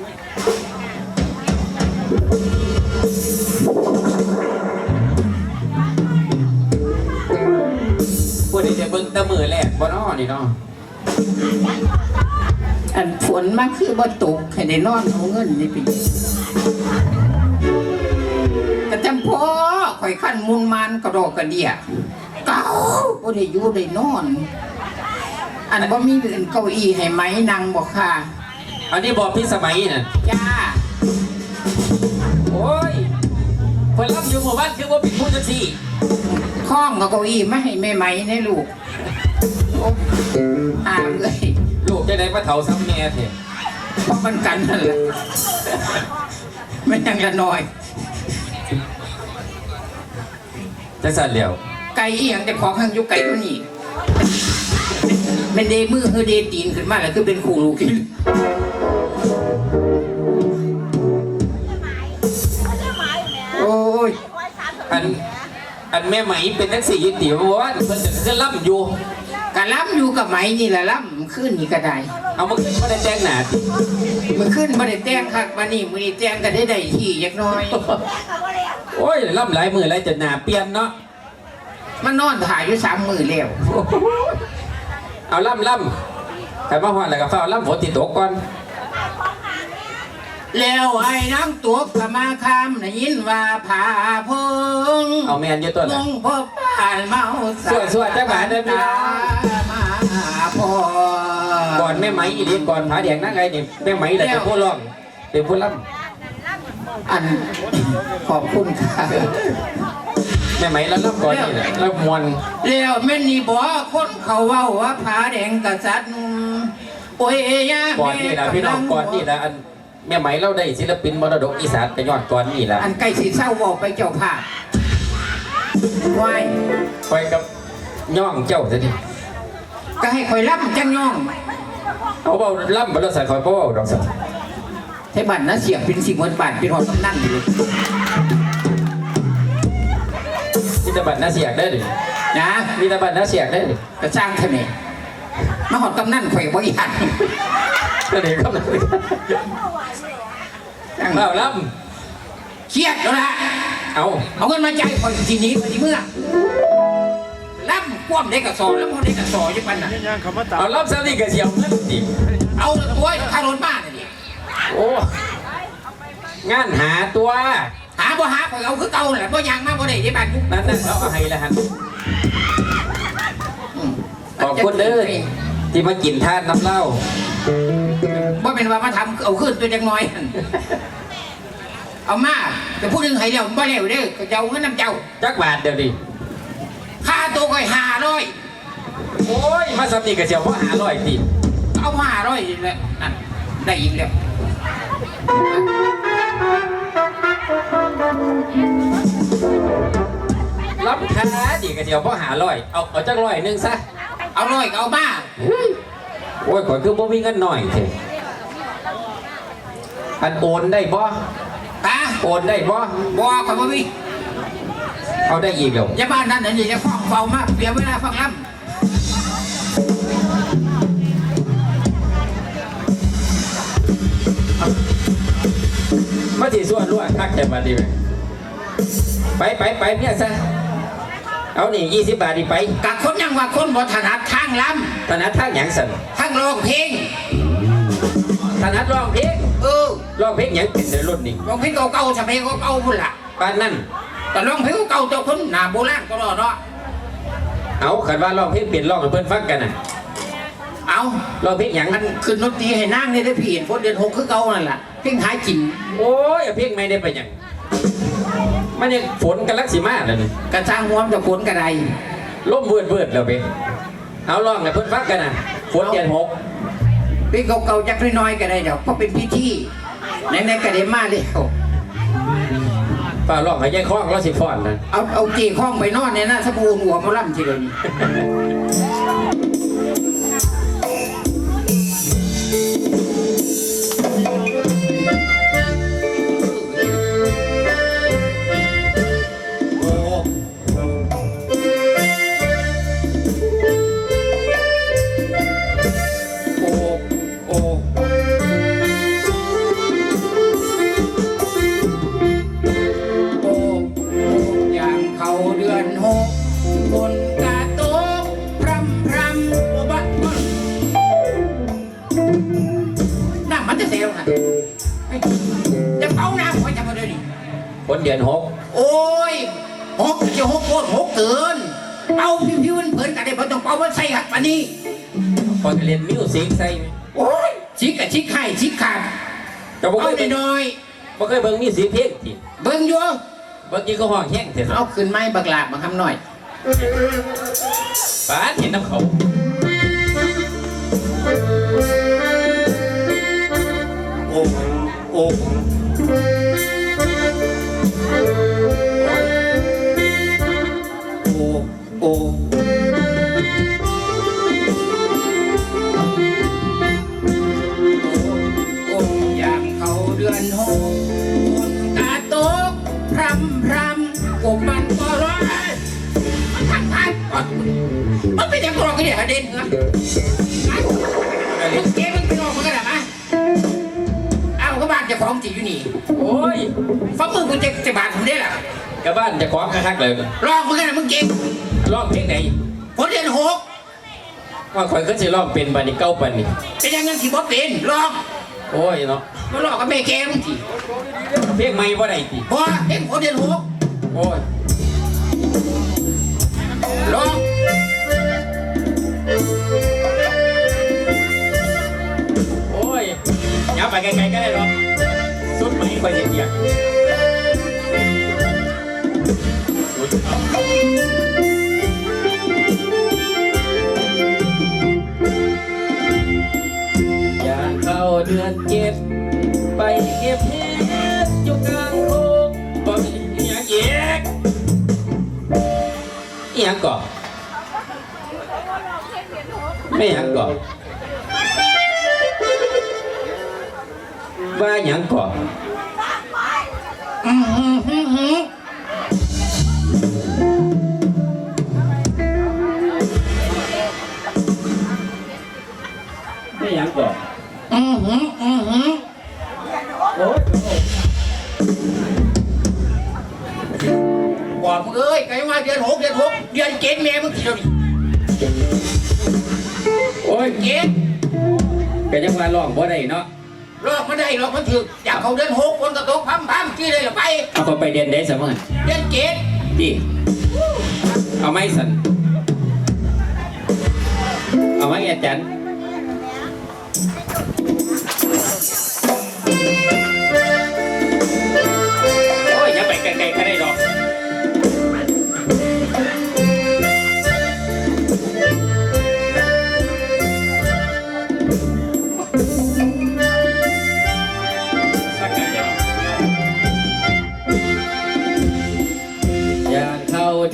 พวกนี้จะเบิ่งแตะมือแรกบ่นอนี่เนาะอันฝนมาคือบ่ตกให้ได้นอนเอาเงินนี่ไปกระจำพ่อข่อยขั้นมุนมานกระดอกกระเดียเก้าบ่ได้อยู่ได้นอน อันบ่มีเงินเก้าอี้ให้ไหมนั่งบ่ค่ะ อันนี้บอกพี่สมัยน่ะจ้า โอ้ยเพิ่นรับอยู่หมู่บ้านคือว่าเป็นผู้จังซี่ข้องกับเก้าอี้ไม่ให้แม่ไหมในลูกโอ้อ่าเลยลูกจะได้มาเฒ่าซ้ำแม่แท้เพราะมันกันนั่นแหละไม่ยังละน้อยจังซั่นแล้วไก่อีหยังจะของข้างอยุไก่ตัวนี้เป็นเดมือคือเดตีนขึ้นมาแล้วคือเป็นขู่ลูกกิน อันแม่ไหมเป็นจังซี่ยิติว่าเพิ่นจะคือล่ำอยู่ กะล้ำอยู่กับไหมนี่แหละล้ำขึ้นนี่ก็ได้เอามาขึ้นบ่ได้แต่งหน้าติมือขึ้นมาได้แต่งคักมานี่มือนี้แต่งก็ได้ได้ที่ยักน้อย โอ้ยล่ำหลายมือหลายจนหน้าเปลี่ยนเนาะมันนอนถ่ายอยู่สามมือแล้ว เอาล่ำล่ำแต่มาฮอดแล้วก็ฟ้าล่ำฝนติตกก่อน แล้วไอ้น้ำตัวกมาคำได้ยินว่าผาพงเอาแม่นอยู่ตัวมน่ะงพบผ่านเมาสวยๆจังหวะเด้อพี่น้องมาพอก่อนแม่ไหมอีหลีก่อนผาแดงนั่งไงนี่แม่ไหมแหละเป็นผู้ร้องเป็นผู้ล่อันขอบคุณค่ะำแม่ไหมแล้วล่ำก่อนนี่แหละแล้วมวนแล้วแม่นนี่บอกคนเขาเว้าว่าผาแดงกษัตริย์โอ้ยยาก่อนนี่นะพี่น้องก่อนนี่นะอัน แม่ไหมเราได้ศิลปินมรดกอีสานแต่ย้อนก่อนนี่แหละอันใกล้สิเศร้าบอกไปเจ้าภาพไว้ไปกับย่องเจ้าซะดิก็ให้คอยรับจังย่องเอาเบาล่ำบรรษัทคอยเบาดอกสัตว์ไทบันนะเสียงเป็นสิ่งเหมือนบาทเป็นหอดกำนันอยู่เลยมีแตบัตรน่าเสียกได้ดินะมีแตบัตรน่าเสียกได้ดิกระจ้างทำไมมาหอดกำนันข่อยบ่ยันก็เด็กครับ เอาล่เครียดแล้วละำเอาเอาเงินมาจ่ายข่อยทีนี้ข่อยทีเมื่อล่ำคว่ำได้กระสอบแล้วพอได้กระสอบยังปันน่ะย่างคำว่าตาเอาล่ำซะนี่ก็เสียวเงินดิเอาตัวข้ารถบ้านนี่โอ้งานหาตัว หาบ่หาข่อยเอาคือเก่าแหละบ่ยังมาบ่ได้ที่บ้านยุคนั่นนั่นเอาให้ละฮันขอบคุณเด้อที่มากินทานน้ำเหล้าว่าเป็นว่ามาทำเอาขึ้นตัวจังน้อยหั่น เอามาแต่พูดถึงไห้เดียวบ่แล้วเด้อก็จะเอาเงินน้ำเจ้าจักบาทเดี๋ยวดิค่าตัวข่อยห้าร้อยโอ้ยมาสำนีกับเสียวเพราะหาร้อยติดเอาห้าร้อยแล้วนั่นได้อีกแล้วรับค้าดีกับเสียวเพราะหาร้อยเอาเอาจักร้อยหนึงซะเอาร้อยก็เอามาโอ้ยข่อยคือบ่มีเงินหน่อยเถอะอันโอนได้บ่ตา โอนได้บ่บ่ข่อยบ่มีเอาได้อีกเดี๋ยวอย่าบ้านนั้นอันนี้จะฟ้องเฝ้ามาเปลี่ยนเวลาฟังลมาสิส่วนรวดทักแต่มาดีไปไปไปไปเนี่ยซะเอานี่ยี่สิบบาทนี่ไปำกับคนยังว่าคนบ่ถนัดทางลถนัดทางหยังสันำทางร้องเพลงถนัดร้องเพลงเออ ร้องเพลงหยังเป็นในรุ่นนี้ร้องเพลงเก่าๆสมัยเก่าๆพุ่นล่ะปานนั่นแต่ร้องเพลงเก่าๆเจ้าคนหน้าโบราณก็รอดเนาะเอาขันว่าร้องเพลงเปลี่ยนร้องให้เพื่อนฟังกันน่ะเอาร้องเพลงหยังมันขึ้นดนตรีให้นั่งนี่ได้พี่เห็นพนเดือนหกคือเก่านั่นแหละเพลงหากินโอ้ยเอาเพลงไม่ได้ไปหยังมันยังฝนกันลักสิมาแล้วนี่กระช่างหัวมนจะฝนกระไดล่มเบือดเบือดแล้วไปเอาร้องให้เพื่อนฟังกันน่ะฝนเดือนหกเพลงเก่าๆจักน้อยๆก็ได้เดี๋ยวเพราะเป็นพิธี ในในกระเด็นมาเดียวฝ่าร้องหายใจคล้องแล้วสิฟอนนะ เอาเอาจีข้องไปนอนในหน้าสบูนหัวมาล่ำทีเดียวนี้ ส่หักปานนี้พอจะเรียนมิวสิกใส่ไหมโอ้ยชิกกับชิกไข่ชิกขาดก็บ่เคเอายเบิ่งน้อยบ่เคยเบิ่งมิวสิกเพลงทีๆเบิ่งอยู่เมื่อกี้ก็ห้องแห้งเถอะเอาขึ้นไม้บักหลาบมาคำหน่อย ป้าดเห็นน้ำเขาโอ้โอ้โอ้โอ้โอ้าก็บ้านเจะของจีอยู่นี่ โอ้ยฟ้ามือมึงจะจะบาดผมได้หรอกับบ้านจะคล้องคักๆเลยลองมึงกันนะมึงเก่งร้องเพลงไหนผลเดือนหกว่าข่อยก็สิร้องเป็นบัดนี้เก้าปันนี่เป็นยังไงที่บ่เป็นลองโอ้ยเนาะมาลอกกับแม่แกมึงทีเพลงใหม่บ่ได้ติพอเห็นผลเดือนหกโอ้ยลองโอ้ยอย่าไปไกลๆก็ได้หรอกสุด ไหมข่อยสิเปียดอย่าเข้าเดือนเจ็ดไปเก็บเห็ดอยู่กลางโคกบ่มีอหยังอีกอีหยังก่อนไม่หยังก่อนว่าหยังก่อน อืมอืมอืมอืมไม่หยังก่อนอืมอืมอืมอืมโอ้ยบอกมึงเอ้ยไงว่าเดือนหกเดือนหกเดือนเจ็ดแม่มึงทีเดียวนี่โอ้ยเจ็ดก็ยังว่าร้องบ่ได้เนาะ ลอกมาได้ลอกมันถึกอยากเขาเดือนหกคนกระตกพัมพัมกี่เลยล่ะไป เอาเขาไปเรียนได้สมอเดือนเจ็ดที่เอาไหมสันเอาไหมอาจารย์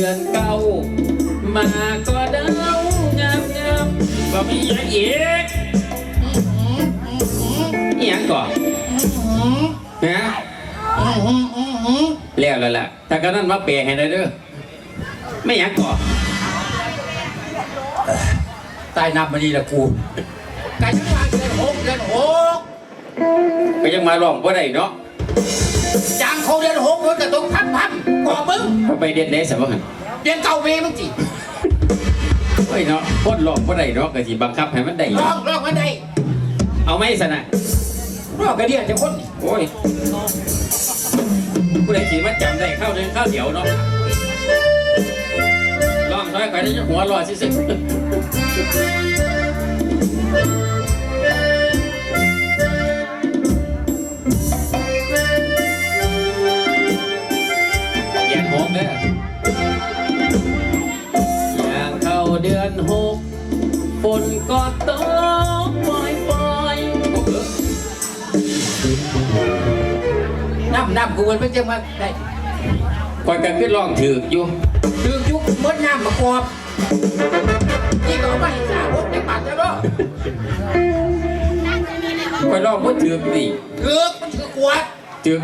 ดือนเก้ามาก็เดางามงามๆบ่มีหยังอีกอีหยังก่อนอืมนะอืมอืมอืมอืมแล้วแล้วล่ะถ้าก็นั่นมาเปย์ให้ได้เด้อไม่หยังก่อนตายนับมาดีละกูไก่ทั้งวันเดือนหกเดือนหกก็ยังมาร้องบ่ได้เนาะ จางเขาเดือนหกคนกระตกพัมพัมก่อมึงเขาไปเรียนได้สมอเดือนเก่าเมมึงจีเฮ้ยเนาะคนร้องบ่ได้เนาะก็สิบังคับให้มันได้ลองลองมาได้เอาไหมสนะรอกกระเดียดจะคนโอ้ยผู้ใดสิมาจำได้เข้าเดือนเข้าเดี๋ยวเนาะร้องน้อยไปได้หัวเรอซื่อ น้ำน้ำกูมันไม่จะมาได้คอยกันขึ้นร้องถือกอยู่ดึงยุกมดน้ำมากรอบนี่ก็เอาไปสาบดในปากจะรอคอยร้องบ่ถือกนี่เกือกมันคือกวดถือก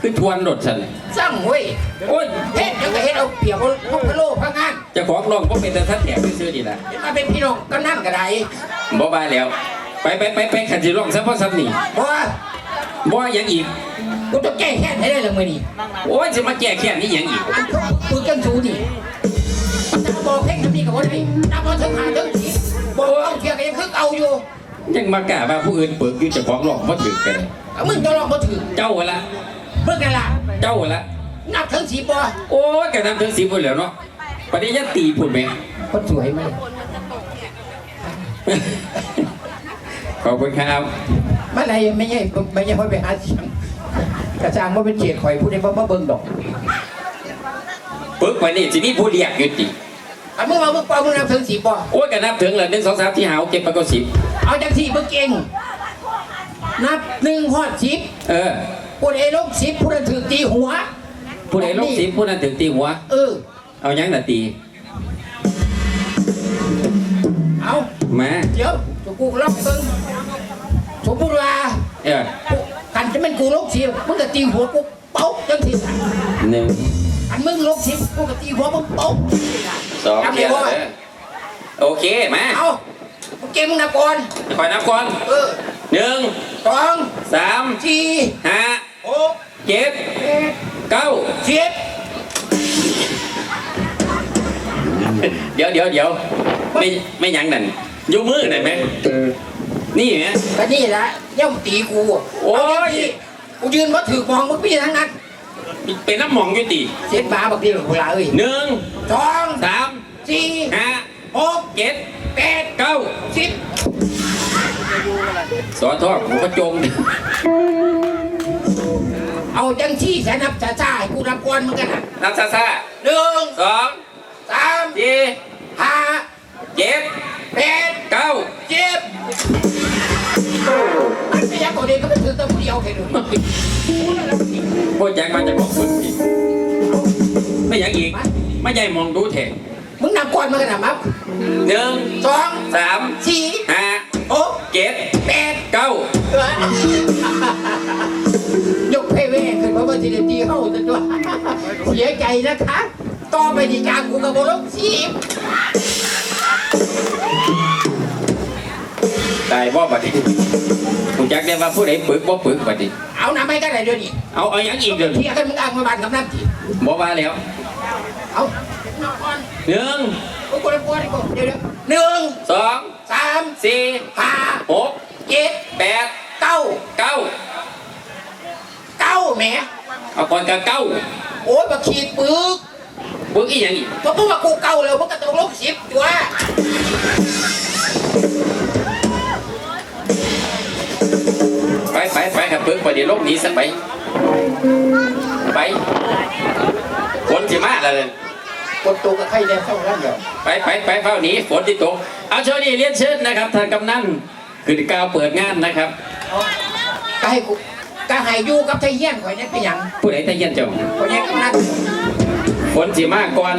คือทวนรถสันสร้างเว้ยโอ้ยเฮ็ดยังก็เฮ็ดเอาเปรียบเอาพวกพะโล่พะงานเจะของร้องบ่เป็นแต่ทัดแถบซื่อๆนี่ล่ะเห็นมาเป็นพี่น้องก็นั่งก็ได้บ่บายแล้ว ไปไปไปไปขันสิร้องซะเพราะซ้ำนี่เพราะว่าบ่หยังอีก กูจะแก้แค้นให้ได้เลยมื้อนี้โอ้ยสิมาแก้แค้นนี่หยังอีกกูจังสูนี่มันจะบอกเพ่งทำนี่กับบ่ได้นับว่าถึงหาถึงสิบอกเอาเทียก็ยังคือเก่าอยู่ ยังมากล้าว่าผู้อื่นเปิดอยู่เจะของหลอกมาถึงกันเลยเอามึงจะลองมาถือเจ้าละเพื่อกันล่ะเจ้าละนับถึงสีบ่โอ้ยกระนำถึงสีพุ่นแล้วเนาะปฏิญาตีพุ่นไหมคนสวยไหมขอบคุณครับเมื่อไรไม่ใช่ไม่ใช่ค่อยไปหาเสียง กระจางว่าเป็นเกียรติข่อยพูดได้ว่าเบิ่งดอกปึกไปนี่สิมีผู้เรียกอยู่ติอันมึงมามึงเปล่ามึงนับถึงสีบ่โอ้ยกระนับถึงเลยหนึ่งสองสามที่หาวเจ็ดแปดเก้าสิบเอาจังที่มึงเก่ง นับหนึ่งหอดสิบเออพูดไอ้ลงสิบพูดถือตีหัว ผู้ใดลงสิบผู้นั้นถึงตีหัว เออ เอายังน่ะตี เอามา เดี๋ยวถูกกูล็อกตึงสมมติว่าเออ กันจะเป็นกูลงสิบมึงก็ตีหัวกูเป๊กจังที่หนึ่งอันมึงลงสิบกูก็ตีหัวมึงเป๊กสองจำเทีได้ยร์บ่เลยโอเคมาเอามึงเก่งมึงนับก่อนคอยนับก่อนเออหนึ่งสองสามสี่ห้าหกเจ็ดเจ็ดเก้าสิบเดี๋ยวเดี๋ยวเดี๋ยวไม่ไม่หยังนั่นยกมือหน่อยไหมนี่ไหมก็นี่แหละ ย่อมตีกูโอ้ยกูยืนมาถือมองมึงพี่ทั้งนั้นเป็นน้ำหมองอยู่ติเสียบาบักเดียวกูละเอ้ยหนึ่งสองสามสี่ห้าหกเจ็ดแปดเก้าสิบสอทอผมก็จมเอาจังที่ฉันนับช้าๆให้กูนับก่อนมึงกันนะนับซาซาหนึ่งสองสามสี่ห้าเจ็ดแปดเก้าสิบมันไม่อ ยากกดเองก็ไปถือตัวผู้เดียวแค่ดูโคตรแจ็คมาจากบอกคนอีกไม่อยากอีก ไม่ใหญ่มองดูเถอะมึงนับก่อนมึงกันนะมั้งหนึ่งสองสามสี่ห้าหกเจ็ดแปดเก้ายกเพเว่ขึ้นเพราะว่าสิเดตีเข้าจะตัวเสียใจนะคะ ต่อไปดีจางกูกับบลกสิบ ตายบ่บัดนี้ผมจักได้ว่าผู้ใดปึกบ่ปึกบัดนี้เอาน้ำให้กันไหนเดี๋ยวนี้เอาเอาหยังอีกเดี๋ยวเที่ยกันมึงอ้างมาบ้านกับน้ำจีบ่ว่าแล้วเอานับก่อนหนึ่งกูกดกดกดเดี๋ยวเดี๋ยวหนึ่งสองสามสี่ห้าหกเจ็ดแปดเก้าเก้าเก้าแหมเอาก่อนกับเก้าโอ้ยมาขีดปึกปึกอีหยังอีกเพราะพวกว่ากูเก่าแล้วมันก็ต้องลบสิบตัว ไปไปครับปึกไปเดี๋ยวลบหนีซะไป ไปฝนสิมาแล้วเลยกดตัวกับใครเนี่ยเข้าแล้วเดี๋ยวไปไปไปเฝ้าหนีฝนที่ตก เอาเชิญนี่เรียนเชิญนะครับท่านกำนันคือก้าวเปิดงานนะครับเอาก็ให้กูก็ให้อยู่กับไทยเฮียนข่อยเนี่ยเป็นหยังผู้ใดตะเย็นเจ้าข่อยเนี่ยกำนันฝนสิมาก่อน